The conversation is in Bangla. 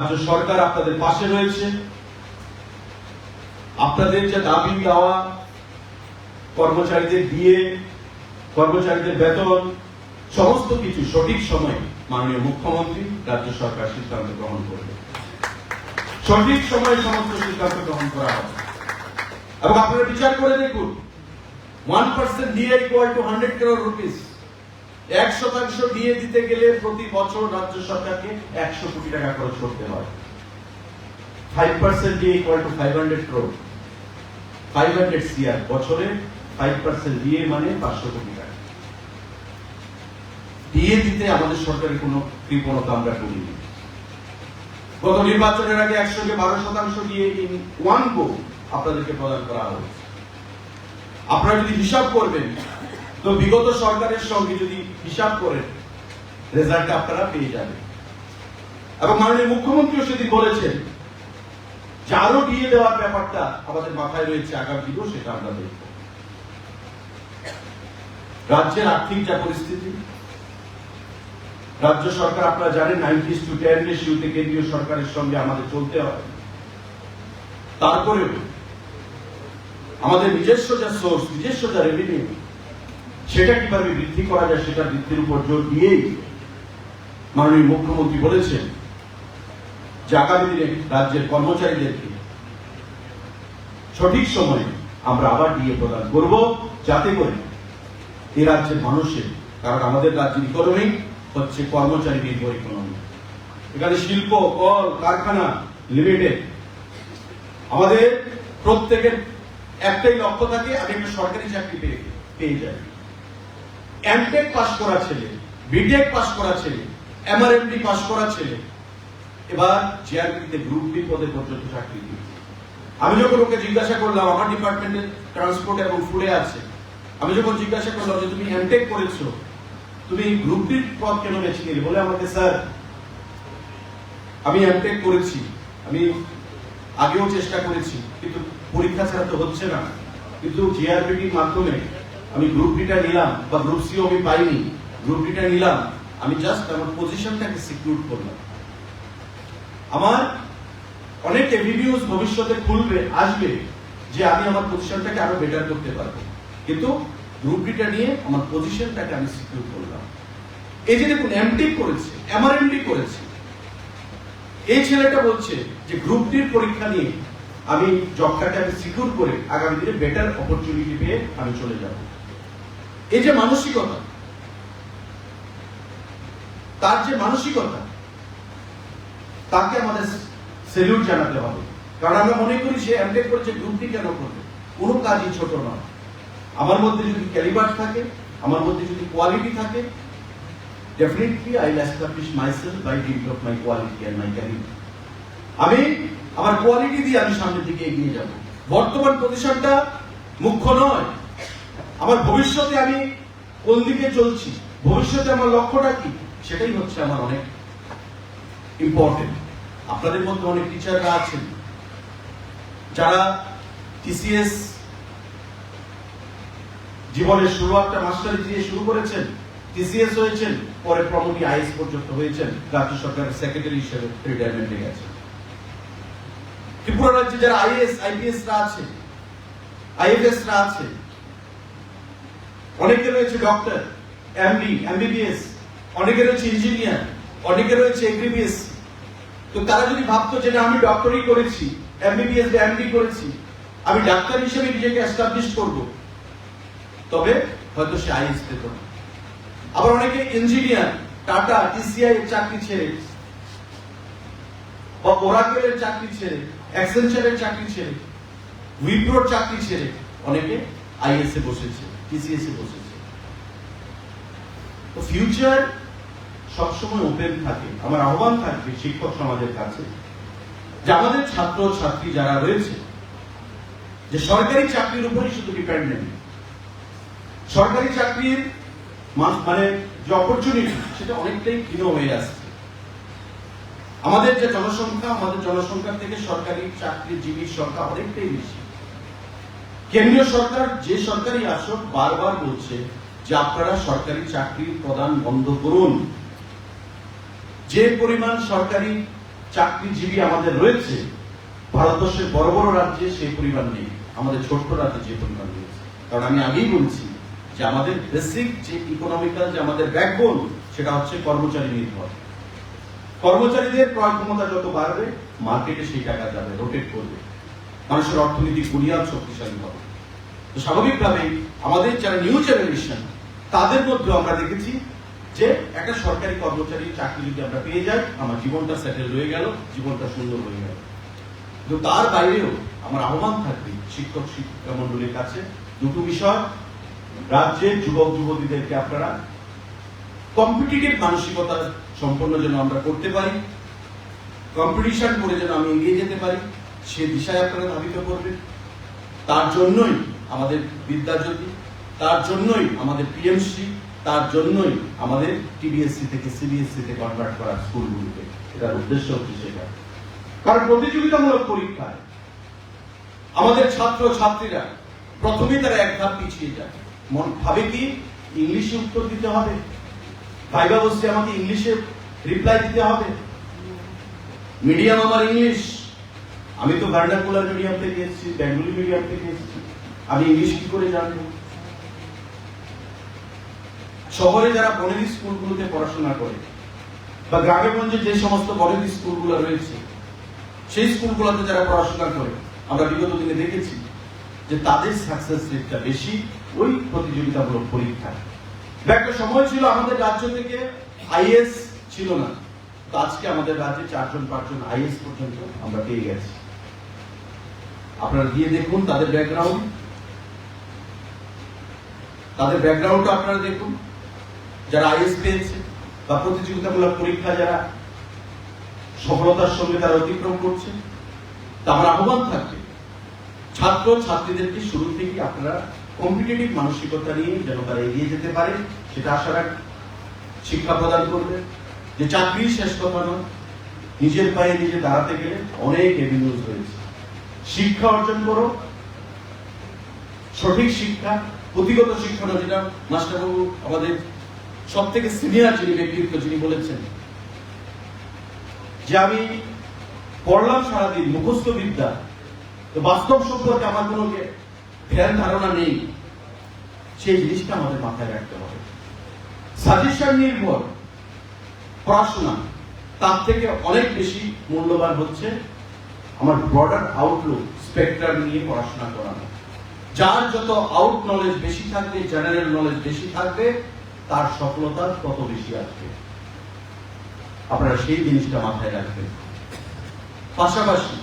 রাজ্য সরকার আপনাদের পাশে রয়েছে। আপনাদের যে দাবি দেওয়া, কর্মচারীদের দিয়ে কর্মচারীদের বেতন, সমস্ত কিছু সঠিক সময়ে মাননীয় মুখ্যমন্ত্রী, রাজ্য সরকার সিদ্ধান্ত গ্রহণ করবে। সঠিক সময়ে সমস্ত সিদ্ধান্ত গ্রহণ করা হবে। এবং আপনারা বিচার করে দেখুন one percent DA equal to hundred crore rupees এক শতাংশ দিয়ে দিতে গেলে প্রতি বছর রাজ্য সরকারকে একশো কোটি টাকা খরচ করতে হয়। Five percent equal to five hundred crore five hundred CR বছরে ফাইভ পার্সেন্ট মানে পাঁচশো কোটি টাকা। দিতে আমাদের সরকারের কোনো কৃপণতা আমরা গত নির্বাচনের আগে একসঙ্গে বারো শতাংশ দিয়ে ইন ওয়ান গো আপনাদেরকে প্রদান করা হয়েছে। আপনারা যদি হিসাব করবেন তো বিগত সরকারের সঙ্গে যদি হিসাব করেন রেজাল্ট আপনারা পেয়ে যাবেন। এবং মাননীয় মুখ্যমন্ত্রীও সেদিন বলেছেন যে আরও দিয়ে দেওয়ার ব্যাপারটা আমাদের মাথায় রয়েছে আগামী দিনেও, সেটা আমরা দেখব। রাজ্যের আর্থিক যা পরিস্থিতি, রাজ্য সরকার আপনারা জানেন নাইনটি টু টেন রেশিওতে কেন্দ্রীয় সরকারের সঙ্গে আমাদের চলতে হয়। তারপরেও আমাদের নিজস্ব যা সোর্স নিজস্ব যা রেভিনিউ সেটা কীভাবে বৃদ্ধি করা যায় সেটা বৃদ্ধির উপর জোর দিয়েই মাননীয় মুখ্যমন্ত্রী বলেছেন যে আগামী দিনে রাজ্যের কর্মচারীদেরকে সঠিক সময়ে আমরা আবার দিয়ে প্রদান করব, যাতে করে এই রাজ্যের মানুষের, কারণ আমাদের রাজ্যের ইকোনমি হচ্ছে কর্মচারী নির্ভর ইকোনমি এখানে শিল্প, কল, কারখানা লিমিটেড আমাদের প্রত্যেকের একটাই লক্ষ্য থাকে, আমি একটা সরকারি চাকরি পেয়ে পেয়ে যাই। এমটেক পাস করা ছেলে বিটেক পাস করা ছেলে এমআরএমডি পাস করা ছেলে। এবার জিআরপিতে গ্রুপ বি পদে পর্যন্ত চাকরি দিয়েছে আমি যখন ওকে জিজ্ঞাসা করলাম, আমার ডিপার্টমেন্টে ট্রান্সপোর্ট এবং ফুডে আছে, আমি যখন জিজ্ঞাসা করলাম যে, তুমি এমটেক করেছ? তুমি গ্রুপ ডির পদ কেন বেছে নিলে? বলে আমাকে, স্যার, আমি এমটেক করেছি। আমি আগেও চেষ্টা করেছি, কিন্তু পরীক্ষা ছাড়া তো হচ্ছে না। কিন্তু জিআরপিটির মাধ্যমে আমি গ্রুপ ডিটা নিলাম বা গ্রুপ সিও আমি পাইনি গ্রুপ ডিটা নিলাম, আমি জাস্ট আমার পজিশনটাকে সিকিউর করলাম। আমার অনেক এভিনিউজ ভবিষ্যতে খুলবে, আসবে, যে আমি আমার পজিশনটাকে আরও বেটার করতে পারব। কিন্তু গ্রুপ ডিটা নিয়ে আমার পজিশনটাকে আমি সিকিউর করলাম। এই যে দেখুন এমটেক করেছে এমআরএমডি করেছে। এই ছেলেটা বলছে যে গ্রুপ ডির পরীক্ষা নিয়ে আমি জবটাকে আমি সিকিউর করে আগামী দিনে বেটার অপরচুনিটি পেয়ে আমি চলে যাব। এই যে মানসিকতা, তার যে মানসিকতা, তাকে আমাদের সেলিউট জানাতে হবে। কারণ আমরা মনে করি সে এমটেক করেছে গ্রুপ ডি কেন করবে? কোনো কাজই ছোট নয়। আমার মধ্যে যদি ক্যালিবার থাকে, আমার মধ্যে যদি কোয়ালিটি থাকে, definitely I'll establish myself by dint of my quality and my career. আমি আমার কোয়ালিটি দিয়ে আমি সামনের দিকে এগিয়ে যাব। বর্তমান পজিশনটা মুখ্য নয়। আমার ভবিষ্যতে আমি কোন দিকে চলছি? ভবিষ্যতে আমার লক্ষ্যটা কি? সেটাই হচ্ছে আমার অনেক ইম্পর্টেন্ট আপনাদের মধ্যে অনেক টিচাররা আছেন। যারা টিসিএস জীবনের শুরুয়াতটা মাস্টারি দিয়ে শুরু করেছেন টিসিএস হয়েছেন, পরে প্রমোটি আইএস পর্যন্ত হয়েছেন, রাজ্য সরকারের সেক্রেটারি হিসেবে রিটায়ারমেন্টে গেছে। ত্রিপুরা রাজ্যে যারা আইএস আইপিএস রা আছে আইএফএস রা আছে অনেকে রয়েছে ডক্টর এমডি এমবিবিএস অনেকে রয়েছে ইঞ্জিনিয়ার অনেকে রয়েছে এগ্রিবিএস তো তারা যদি ভাবতো যে আমি ডক্টরই করেছি এমবিবিএস বা এমডি করেছি, আমি ডাক্তার হিসেবে নিজেকে এস্টাবলিশ করব। তবে হয়তো সে আইএস পেত আবার অনেকে ইঞ্জিনিয়ার টাটা টিসিআই এর চাকরি ছেড়ে, বা ওরাকেলের চাকরি ছেড়ে অ্যাক্সেঞ্চারের চাকরি ছেড়ে উইপ্রোর চাকরি ছেড়ে অনেকে আইএস এ বসেছে। টিসিএস এ বসেছে তো ফিউচার সবসময় ওপেন থাকে, আমার আহ্বান থাকবে শিক্ষক সমাজের কাছে যে আমাদের ছাত্র ছাত্রী যারা রয়েছে, যে সরকারি চাকরির উপরই শুধু ডিপেন্ডেন্ট সরকারি চাকরির মানে যে অপরচুনিটি সেটা অনেকটাই ক্ষীণ হয়ে আসছে। আমাদের যে জনসংখ্যা, আমাদের জনসংখ্যার থেকে সরকারি চাকরিজীবীর সংখ্যা অনেকটাই বেশি। কেন্দ্রীয় সরকার, যে সরকারি আসক, বারবার বলছে যে আপনারা সরকারি চাকরির প্রদান বন্ধ করুন। যে পরিমাণ সরকারি চাকরিজীবী আমাদের রয়েছে, ভারতবর্ষের বড় বড় রাজ্যে সেই পরিমাণ নেই। আমাদের ছোট্ট রাজ্যে যে পরিমাণ রয়েছে। কারণ আমি আগেই বলছি যে আমাদের বেসিক যে ইকোনমিক্যাল যে আমাদের ব্যাকবোন সেটা হচ্ছে কর্মচারী নির্ভর। কর্মচারীদের ক্রয় ক্ষমতা যত বাড়বে মার্কেটে সেই টাকা যাবে রোটেট করবে। মানুষের অর্থনৈতিক বুনিয়াদ শক্তিশালী হবে। তো স্বাভাবিকভাবেই আমাদের যারা নিউ জেনারেশন তাদের মধ্যে আমরা দেখেছি যে একটা সরকারি কর্মচারী চাকরি যদি আমরা পেয়ে যাই, আমার জীবনটা সেটেল হয়ে গেল, জীবনটা সুন্দর হয়ে গেল। কিন্তু তার বাইরেও আমার আহ্বান থাকবে শিক্ষক শিক্ষিকা মন্ডলীর কাছে দুটো বিষয়, রাজ্যের যুবক, যুবতীদেরকে আপনারা কম্পিটিটিভ মানসিকতা সম্পন্ন যেন আমরা করতে পারি কম্পিটিশন করে যেন আমি এগিয়ে যেতে পারি সে দিশায় আপনারা ধাবিত করবেন। তার জন্যই আমাদের বিদ্যাজ্যোতি, তার জন্যই আমাদের পিএমসি তার জন্যই আমাদের টিবিএসসি থেকে সিবিএসসি তে কনভার্ট করা স্কুলগুলোকে। এটার উদ্দেশ্য হচ্ছে সেটা। কারণ প্রতিযোগিতামূলক পরীক্ষায় আমাদের ছাত্র, ছাত্রীরা প্রথমেই তারা এক ধাপ পিছিয়ে যায়। মন ভাবে কি ইংলিশে উত্তর দিতে হবে? ভাইবা বসে আমাকে ইংলিশে রিপ্লাই দিতে হবে? মিডিয়াম আমার ইংলিশ। আমি তো ভার্নাকুলার মিডিয়াম থেকে এসেছি, বেঙ্গলি মিডিয়াম থেকে এসেছি। আমি ইংলিশ কি করে জানব? শহরে যারা বনেদি স্কুলগুলোতে পড়াশোনা করে বা গ্রামে গঞ্জে যে সমস্ত বনেদি স্কুলগুলো রয়েছে, সেই স্কুলগুলোতে যারা পড়াশোনা করে, আমরা বিগত দিনে দেখেছি যে তাদের সাকসেস রেটটা বেশি ওই প্রতিযোগিতামূলক পরীক্ষায়। বা একটা সময় ছিল আমাদের রাজ্য থেকে আইএস ছিল না। আজকে আমাদের রাজ্যে চারজন, পাঁচজন আইএস পর্যন্ত আমরা পেয়ে গেছি। আপনারা গিয়ে দেখুন তাদের ব্যাকগ্রাউন্ড তাদের ব্যাকগ্রাউন্ডটা আপনারা দেখুন। যারা আইএস পেয়েছে বা প্রতিযোগিতামূলক পরীক্ষা যারা সফলতার সঙ্গে তারা অতিক্রম করছে, তা আমার আহ্বান থাকবে, ছাত্র ছাত্রীদেরকে শুরু থেকে আপনারা কম্পিটিটিভ মানসিকতা নিয়ে যেন তারা এগিয়ে যেতে পারে, সেটা আশা রাখ। শিক্ষা প্রদান করবে। যে চাকরি শেষ কথা নয়, নিজের পায়ে নিজে দাঁড়াতে গেলে অনেক এভিনিউজ রয়েছে। শিক্ষা অর্জন করো। সঠিক শিক্ষা, পুঁথিগত শিক্ষা নয় যেটা মাস্টারবাবু আমাদের সব থেকে সিনিয়র যিনি ব্যক্তিত্ব যিনি বলেছেন। যে আমি পড়লাম সারাদিন মুখস্থ বিদ্যা বাস্তব সম্পর্কে আমার কোনো ধ্যান, ধারণা নেই। সেই জিনিসটা আমাদের মাথায় রাখতে হবে। সাজেশন নির্ভর। পড়াশোনা, তার থেকে অনেক বেশি মূল্যবান হচ্ছে আমার ব্রডার আউটলুক স্পেক্ট্রাম নিয়ে পড়াশোনা করানো যার যত আউট নলেজ বেশি থাকবে জেনারেল নলেজ বেশি থাকবে, তার সফলতা তত বেশি আসবে। আপনারা সেই জিনিসটা মাথায় রাখবেন। পাশাপাশি